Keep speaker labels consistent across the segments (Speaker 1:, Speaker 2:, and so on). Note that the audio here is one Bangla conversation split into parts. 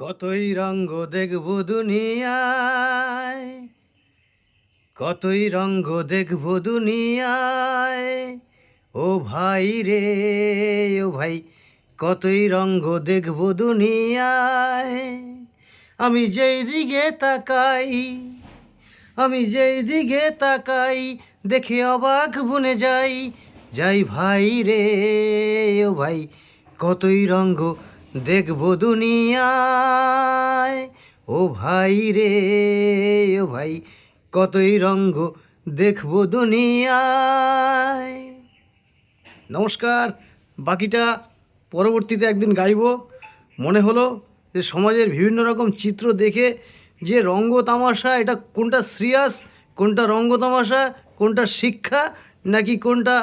Speaker 1: কতই রঙ্গ দেখব দুনিয়ায়, কতই রঙ্গ দেখব দুনিয়ায়, ও ভাই রে, ও ভাই, কতই রঙ্গ দেখব দুনিয়ায়। আমি যেই দিকে তাকাই, আমি যেই দিকে তাকাই, দেখে অবাক বনে যাই যাই ভাই রে, ও ভাই, কতই রঙ্গ দেখব দুনিয়ায়। ও ভাই রে, ও ভাই, কতই রঙ্গ দেখব দুনিয়ায়। নমস্কার, বাকিটা পরবর্তীতে একদিন গাইব। মনে হলো যে সমাজের বিভিন্ন রকম চিত্র দেখে যে রঙ্গ তামাশা, এটা কোনটা সিরিয়াস কোনটা রঙ্গ তামাশা, কোনটা শিক্ষা, নাকি কোনটা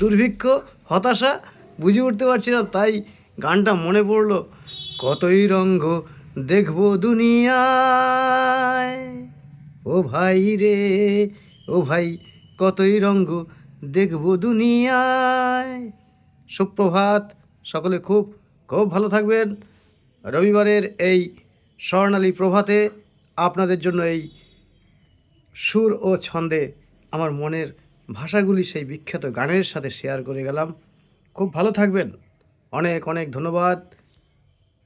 Speaker 1: দুর্ভিক্ষ, হতাশা? বুঝে উঠতে পারছি না, তাই গানটা মনে পড়ল, কতই রঙ্গ দেখব দুনিয়ায়। ও ভাই রে, ও ভাই, কতই রঙ্গ দেখব দুনিয়ায়। সুপ্রভাত, সকলে খুব খুব ভালো থাকবেন। রবিবারের এই স্বর্ণালী প্রভাতে আপনাদের জন্য এই সুর ও ছন্দে আমার মনের ভাষাগুলি সেই বিখ্যাত গানের সাথে শেয়ার করে গেলাম। খুব ভালো থাকবেন। অনেক অনেক ধন্যবাদ।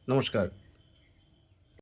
Speaker 1: নমস্কার।